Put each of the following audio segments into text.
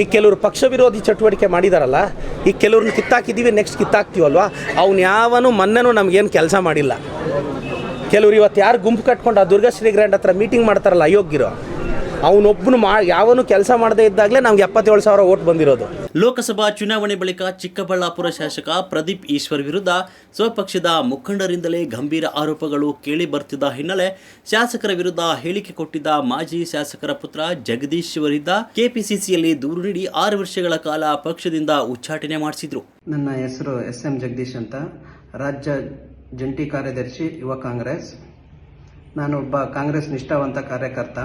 ಈಗ ಕೆಲವರು ಪಕ್ಷ ವಿರೋಧಿ ಚಟುವಟಿಕೆ ಮಾಡಿದಾರಲ್ಲ, ಈ ಕೆಲವ್ರನ್ನ ಕಿತ್ತಾಕಿದ್ದೀವಿ ನೆಕ್ಸ್ಟ್ ಕಿತ್ತಾಕ್ತೀವಲ್ವಾ? ಅವ್ನು ಯಾವನು ಮೊನ್ನೆನೂ ನಮಗೇನು ಕೆಲಸ ಮಾಡಿಲ್ಲ. ಕೆಲವರು ಇವತ್ತು ಯಾರು ಗುಂಪು ಕಟ್ಕೊಂಡು ಆ ದುರ್ಗಾಶ್ರೀ ಗ್ರ್ಯಾಂಡ್ ಹತ್ರ ಮೀಟಿಂಗ್ ಮಾಡ್ತಾರಲ್ಲ ಅಯೋಗ್ಯರು ಅವನೊಬ್ಬನು ಮಾ ಯಾವನು ಕೆಲಸ ಮಾಡದೇ ಇದ್ದಾಗಲೇ ನಮ್ಗೆ ಎಪ್ಪತ್ತೇಳು ಸಾವಿರ ಓಟ್ ಬಂದಿರೋದು. ಲೋಕಸಭಾ ಚುನಾವಣೆ ಬಳಿಕ ಚಿಕ್ಕಬಳ್ಳಾಪುರ ಶಾಸಕ ಪ್ರದೀಪ್ ಈಶ್ವರ್ ವಿರುದ್ಧ ಸ್ವಪಕ್ಷದ ಮುಖಂಡರಿಂದಲೇ ಗಂಭೀರ ಆರೋಪಗಳು ಕೇಳಿ ಬರ್ತಿದ್ದ ಹಿನ್ನೆಲೆ ಶಾಸಕರ ವಿರುದ್ಧ ಹೇಳಿಕೆ ಕೊಟ್ಟಿದ್ದ ಮಾಜಿ ಶಾಸಕರ ಪುತ್ರ ಜಗದೀಶ್ ವಿರುದ್ಧ ಕೆಪಿಸಿಸಿಯಲ್ಲಿ ದೂರು ನೀಡಿ ಆರು ವರ್ಷಗಳ ಕಾಲ ಪಕ್ಷದಿಂದ ಉಚ್ಚಾಟನೆ ಮಾಡಿಸಿದ್ರು. ನನ್ನ ಹೆಸರು ಎಸ್ ಎಂ ಜಗದೀಶ್ ಅಂತ. ರಾಜ್ಯ ಜಂಟಿ ಕಾರ್ಯದರ್ಶಿ ಯುವ ಕಾಂಗ್ರೆಸ್. ನಾನು ಒಬ್ಬ ಕಾಂಗ್ರೆಸ್ ನಿಷ್ಠಾವಂತ ಕಾರ್ಯಕರ್ತ.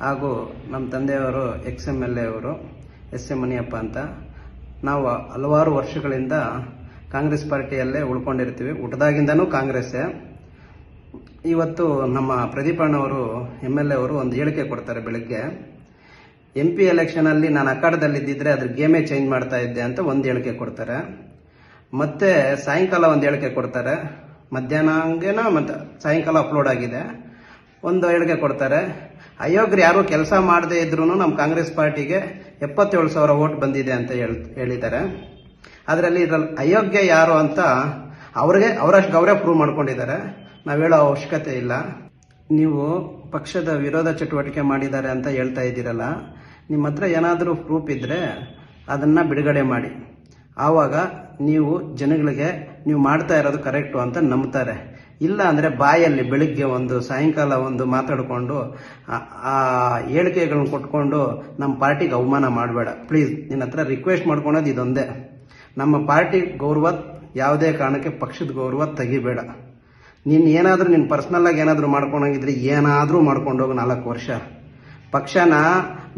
ಹಾಗೂ ನಮ್ಮ ತಂದೆಯವರು ex M L A S M Maniyappa ಅಂತ, ನಾವು ಹಲವಾರು ವರ್ಷಗಳಿಂದ ಕಾಂಗ್ರೆಸ್ ಪಾರ್ಟಿಯಲ್ಲೇ ಉಳ್ಕೊಂಡಿರ್ತೀವಿ. ಹುಟ್ಟದಾಗಿಂದನೂ ಕಾಂಗ್ರೆಸ್ಸೇ. ಇವತ್ತು ನಮ್ಮ ಪ್ರದೀಪಣ್ಣವರು ಎಂ ಎಲ್ ಎ ಅವರು ಒಂದು ಹೇಳಿಕೆ ಕೊಡ್ತಾರೆ ಬೆಳಗ್ಗೆ. ಎಂ ಪಿ ಎಲೆಕ್ಷನಲ್ಲಿ ನಾನು ಅಖಾಡದಲ್ಲಿದ್ದಿದ್ರೆ ಅದ್ರ ಗೇಮೇ ಚೇಂಜ್ ಮಾಡ್ತಾ ಇದ್ದೆ ಅಂತ ಒಂದು ಹೇಳಿಕೆ ಕೊಡ್ತಾರೆ. ಮತ್ತೆ ಸಾಯಂಕಾಲ ಒಂದು ಹೇಳಿಕೆ ಕೊಡ್ತಾರೆ. ಮಧ್ಯಾಹ್ನ ಹಂಗೇನ ಮತ್ತೆ ಸಾಯಂಕಾಲ ಅಪ್ಲೋಡ್ ಆಗಿದೆ. ಒಂದು ಹೇಳಿಕೆ ಕೊಡ್ತಾರೆ. ಅಯೋಗ್ಯರು ಯಾರು ಕೆಲಸ ಮಾಡದೇ ಇದ್ರೂ ನಮ್ಮ ಕಾಂಗ್ರೆಸ್ ಪಾರ್ಟಿಗೆ ಎಪ್ಪತ್ತೇಳು ಸಾವಿರ ಓಟ್ ಬಂದಿದೆ ಅಂತ ಹೇಳ್, ಹೇಳಿದ್ದಾರೆ. ಅದರಲ್ಲಿ ಇದರಲ್ಲಿ ಅಯೋಗ್ಯ ಯಾರು ಅಂತ ಅವ್ರಿಗೆ, ಅವರಷ್ಟು ಗೌರವ ಪ್ರೂವ್ ಮಾಡ್ಕೊಂಡಿದ್ದಾರೆ. ನಾವು ಹೇಳೋ ಅವಶ್ಯಕತೆ ಇಲ್ಲ. ನೀವು ಪಕ್ಷದ ವಿರೋಧ ಚಟುವಟಿಕೆ ಮಾಡಿದ್ದಾರೆ ಅಂತ ಹೇಳ್ತಾ ಇದ್ದೀರಲ್ಲ, ನಿಮ್ಮ ಹತ್ರ ಏನಾದರೂ ಪ್ರೂಫ್ ಇದ್ದರೆ ಅದನ್ನು ಬಿಡುಗಡೆ ಮಾಡಿ. ಆವಾಗ ನೀವು ಜನಗಳಿಗೆ, ನೀವು ಮಾಡ್ತಾ ಇರೋದು ಕರೆಕ್ಟು ಅಂತ ನಂಬ್ತಾರೆ. ಇಲ್ಲ ಅಂದರೆ ಬಾಯಲ್ಲಿ ಬೆಳಿಗ್ಗೆ ಒಂದು, ಸಾಯಂಕಾಲ ಒಂದು ಮಾತಾಡಿಕೊಂಡು, ಆ- ಹೇಳಿಕೆಗಳನ್ನ ಕೊಟ್ಕೊಂಡು ನಮ್ಮ ಪಾರ್ಟಿಗೆ ಅವಮಾನ ಮಾಡಬೇಡ. ಪ್ಲೀಸ್ ನಿನ್ನ ಹತ್ರ ರಿಕ್ವೆಸ್ಟ್ ಮಾಡ್ಕೊಳೋದು ಇದೊಂದೇ. ನಮ್ಮ ಪಾರ್ಟಿ ಗೌರವ ಯಾವುದೇ ಕಾರಣಕ್ಕೆ ಪಕ್ಷದ ಗೌರವ ತೆಗಿಬೇಡ. ನೀನು ಏನಾದರೂ ನೀನು ಪರ್ಸ್ನಲ್ಲಾಗಿ ಏನಾದರೂ ಮಾಡ್ಕೊಂಡೋಗಿದ್ರೆ ಏನಾದರೂ ಮಾಡ್ಕೊಂಡೋಗು ನಾಲ್ಕು ವರ್ಷ. ಪಕ್ಷನ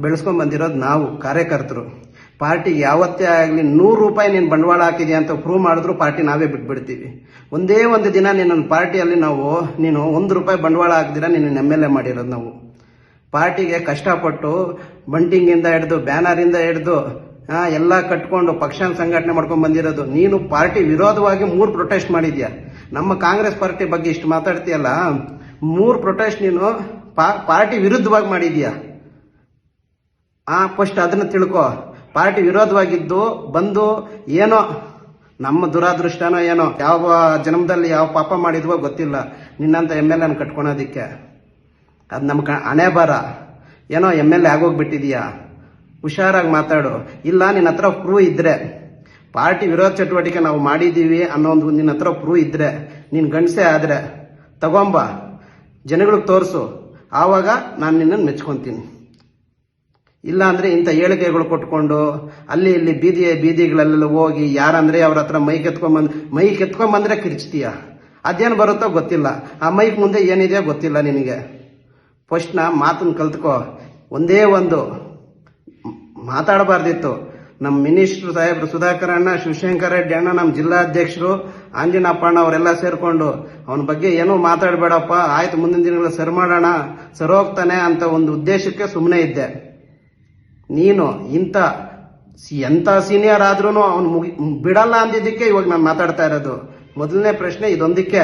ಬೆಳೆಸ್ಕೊಂಡ್ ಬಂದಿರೋದು ನಾವು, ಕಾರ್ಯಕರ್ತರು. ಪಾರ್ಟಿಗೆ ಯಾವತ್ತೇ ಆಗಲಿ ನೂರು ರೂಪಾಯಿ ನೀನು ಬಂಡವಾಳ ಹಾಕಿದೆ ಅಂತ ಪ್ರೂವ್ ಮಾಡಿದ್ರು ಪಾರ್ಟಿ ನಾವೇ ಬಿಟ್ಬಿಡ್ತೀವಿ. ಒಂದೇ ಒಂದು ದಿನ ನಿನ್ನ ಪಾರ್ಟಿಯಲ್ಲಿ ನಾವು, ನೀನು ಒಂದು ರೂಪಾಯಿ ಬಂಡವಾಳ ಹಾಕಿದಿರ ನಿನ್ನ ಎಂ ಎಲ್ ಎ ಮಾಡಿರೋದು ನಾವು. ಪಾರ್ಟಿಗೆ ಕಷ್ಟಪಟ್ಟು ಬಂಟಿಂಗಿಂದ ಹಿಡಿದು, ಬ್ಯಾನರಿಂದ ಹಿಡಿದು ಎಲ್ಲ ಕಟ್ಕೊಂಡು ಪಕ್ಷ ಸಂಘಟನೆ ಮಾಡ್ಕೊಂಡು ಬಂದಿರೋದು. ನೀನು ಪಾರ್ಟಿ ವಿರೋಧವಾಗಿ ಮೂರು ಪ್ರೊಟೆಸ್ಟ್ ಮಾಡಿದ್ಯಾ? ನಮ್ಮ ಕಾಂಗ್ರೆಸ್ ಪಾರ್ಟಿ ಬಗ್ಗೆ ಇಷ್ಟು ಮಾತಾಡ್ತೀಯಲ್ಲ, ಮೂರು ಪ್ರೊಟೆಸ್ಟ್ ನೀನು ಪಾರ್ಟಿ ವಿರುದ್ಧವಾಗಿ ಮಾಡಿದ್ಯಾ? ಆ ಫಸ್ಟ್ ಅದನ್ನ ತಿಳ್ಕೊ. ಪಾರ್ಟಿ ವಿರೋಧವಾಗಿದ್ದು, ಬಂದು ಏನೋ ನಮ್ಮ ದುರಾದೃಷ್ಟನೋ ಏನೋ, ಯಾವ ಜನ್ಮದಲ್ಲಿ ಯಾವ ಪಾಪ ಮಾಡಿದ್ವೋ ಗೊತ್ತಿಲ್ಲ. ನಿನ್ನಂತ ಎಂ ಎಲ್ ಎನ್ ಕಟ್ಕೊಳೋದಿಕ್ಕೆ. ಅದು ನಮ್ಮ ಕ, ಹಣೆ ಬರ ಏನೋ ಎಂ ಎಲ್ ಎ ಆಗೋಗ್ಬಿಟ್ಟಿದೀಯಾ? ಹುಷಾರಾಗಿ ಮಾತಾಡು. ಇಲ್ಲ ನಿನ್ನ ಹತ್ರ ಪ್ರೂವ್ ಇದ್ರೆ. ಪಾರ್ಟಿ ವಿರೋಧ ಚಟುವಟಿಕೆ ನಾವು ಮಾಡಿದ್ದೀವಿ ಅನ್ನೋ ಒಂದು ನಿನ್ನ ಹತ್ರ ಪ್ರೂವ್ ಇದ್ರೆ, ನೀನು ಗಂಡಸೆ ಆದ್ರೆ, ತಗೊಂಬ. ಜನಗಳಿಗೆ ತೋರಿಸು. ಆವಾಗ ನಾನು ನಿನ್ನನ್ನು ಮೆಚ್ಕೊಂತೀನಿ. ಇಲ್ಲ ಅಂದ್ರೆ ಇಂಥ ಹೇಳಿಕೆಗಳು ಕೊಟ್ಕೊಂಡು ಅಲ್ಲಿ ಇಲ್ಲಿ ಬೀದಿಯ ಬೀದಿಗಳಲ್ಲೆಲ್ಲ ಹೋಗಿ ಯಾರಂದರೆ ಅವ್ರ ಹತ್ರ ಮೈಕ್ ಎತ್ಕೊಂಬಂದು ಮೈಕ್ ಎತ್ಕೊಂಬಂದ್ರೆ ಕಿರ್ಚ್ತೀಯ. ಅದೇನು ಬರುತ್ತೋ ಗೊತ್ತಿಲ್ಲ. ಆ ಮೈಕ್ ಮುಂದೆ ಏನಿದೆಯೋ ಗೊತ್ತಿಲ್ಲ ನಿನಗೆ. ಫಸ್ಟ್ನ ಮಾತನ್ನು ಕಲ್ತ್ಕೋ. ಒಂದೇ ಒಂದು ಮಾತಾಡಬಾರ್ದಿತ್ತು. ನಮ್ಮ ಮಿನಿಸ್ಟ್ರು ಸಾಹೇಬ್ರು ಸುಧಾಕರ್ ಅಣ್ಣ, ಶಿವಶಂಕರ ರೆಡ್ಡಿ ಅಣ್ಣ ನಮ್ಮ ಜಿಲ್ಲಾಧ್ಯಕ್ಷರು ಆಂಜನಪ್ಪ ಅಣ್ಣ ಅವರೆಲ್ಲ ಸೇರಿಕೊಂಡು ಅವನ ಬಗ್ಗೆ ಏನೂ ಮಾತಾಡಬೇಡಪ್ಪ, ಆಯ್ತು ಮುಂದಿನ ದಿನಗಳು ಸರಿ ಮಾಡೋಣ, ಸರಿ ಹೋಗ್ತಾನೆ ಅಂತ ಒಂದು ಉದ್ದೇಶಕ್ಕೆ ಸುಮ್ಮನೆ ಇದ್ದೆ. ನೀನು ಇಂಥ ಎಂಥ ಸೀನಿಯರ್ ಆದ್ರೂ ಅವನು ಮುಗಿ ಬಿಡಲ್ಲ ಅಂದಿದ್ದಕ್ಕೆ ಇವಾಗ ನಾನು ಮಾತಾಡ್ತಾ ಇರೋದು. ಮೊದಲನೇ ಪ್ರಶ್ನೆ ಇದೊಂದಕ್ಕೆ.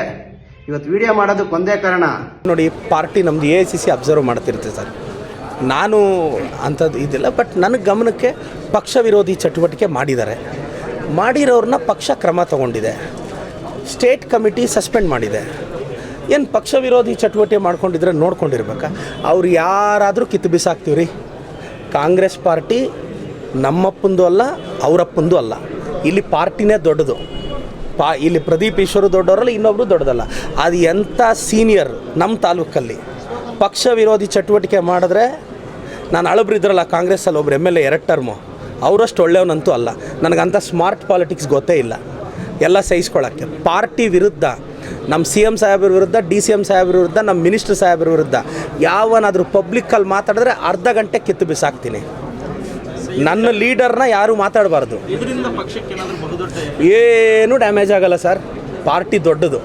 ಇವತ್ತು ವಿಡಿಯೋ ಮಾಡೋದಕ್ಕೆ ಒಂದೇ ಕಾರಣ. ನೋಡಿ ಪಾರ್ಟಿ ನಮ್ದು ಎ ಸಿ ಸಿ ಅಬ್ಸರ್ವ್ ಮಾಡ್ತಿರ್ತೀವಿ ಸರ್. ನಾನು ಅಂಥದ್ದು ಇದಿಲ್ಲ ಬಟ್ ನನ್ನ ಗಮನಕ್ಕೆ ಪಕ್ಷ ವಿರೋಧಿ ಚಟುವಟಿಕೆ ಮಾಡಿದ್ದಾರೆ. ಮಾಡಿರೋರನ್ನ ಪಕ್ಷ ಕ್ರಮ ತಗೊಂಡಿದೆ. ಸ್ಟೇಟ್ ಕಮಿಟಿ ಸಸ್ಪೆಂಡ್ ಮಾಡಿದೆ. ಏನು ಪಕ್ಷ ವಿರೋಧಿ ಚಟುವಟಿಕೆ ಮಾಡ್ಕೊಂಡಿದ್ರೆ ನೋಡ್ಕೊಂಡಿರ್ಬೇಕಾ? ಅವ್ರು ಯಾರಾದರೂ ಕಿತ್ತು ಬಿಸಾಕ್ತೀವಿ ರೀ ಕಾಂಗ್ರೆಸ್ ಪಾರ್ಟಿ ನಮ್ಮಪ್ಪಂದು ಅಲ್ಲ, ಅವರಪ್ಪಂದು ಅಲ್ಲ. ಇಲ್ಲಿ ಪಾರ್ಟಿನೇ ದೊಡ್ಡದು. ಪಾ, ಇಲ್ಲಿ ಪ್ರದೀಪ್ ಈಶ್ವರು ದೊಡ್ಡವರಲ್ಲ ಇನ್ನೊಬ್ಬರು ದೊಡ್ಡದಲ್ಲ. ಅದು ಎಂಥ ಸೀನಿಯರ್ ನಮ್ಮ ತಾಲೂಕಲ್ಲಿ. ಪಕ್ಷ ವಿರೋಧಿ ಚಟುವಟಿಕೆ ಮಾಡಿದ್ರೆ ನಾನು ಅಳಬ್ರಿದ್ರಲ್ಲ ಕಾಂಗ್ರೆಸ್ಸಲ್ಲಿ ಒಬ್ರು ಎಂ ಎಲ್ ಎ ಎರಡು ಟರ್ಮು. ಅವರಷ್ಟು ಒಳ್ಳೆಯವನಂತೂ ಅಲ್ಲ. ನನಗಂಥ ಸ್ಮಾರ್ಟ್ ಪಾಲಿಟಿಕ್ಸ್ ಗೊತ್ತೇ ಇಲ್ಲ. ಎಲ್ಲ ಸಹಿಸ್ಕೊಳ್ಳೋಕ್ಕೆ ಪಾರ್ಟಿ ವಿರುದ್ಧ ನಮ್ಮ ಸಿ ಎಂ ಸಾಹೇಬ್ರ ವಿರುದ್ಧ ಡಿ ಸಿ ಎಂ ಸಾಹೇಬ್ರ ವಿರುದ್ಧ ನಮ್ಮ ಮಿನಿಸ್ಟರ್ ಸಾಹೇಬ್ರ ವಿರುದ್ಧ ಯಾವನಾದರೂ ಪಬ್ಲಿಕ್ಕಲ್ಲಿ ಮಾತಾಡಿದ್ರೆ ಅರ್ಧ ಗಂಟೆ ಕಿತ್ತು ಬಿಸಾಕ್ತೀನಿ. ನನ್ನ ಲೀಡರ್ನ ಯಾರೂ ಮಾತಾಡಬಾರ್ದು. ಏನೂ ಡ್ಯಾಮೇಜ್ ಆಗಲ್ಲ ಸರ್. ಪಾರ್ಟಿ ದೊಡ್ಡದು.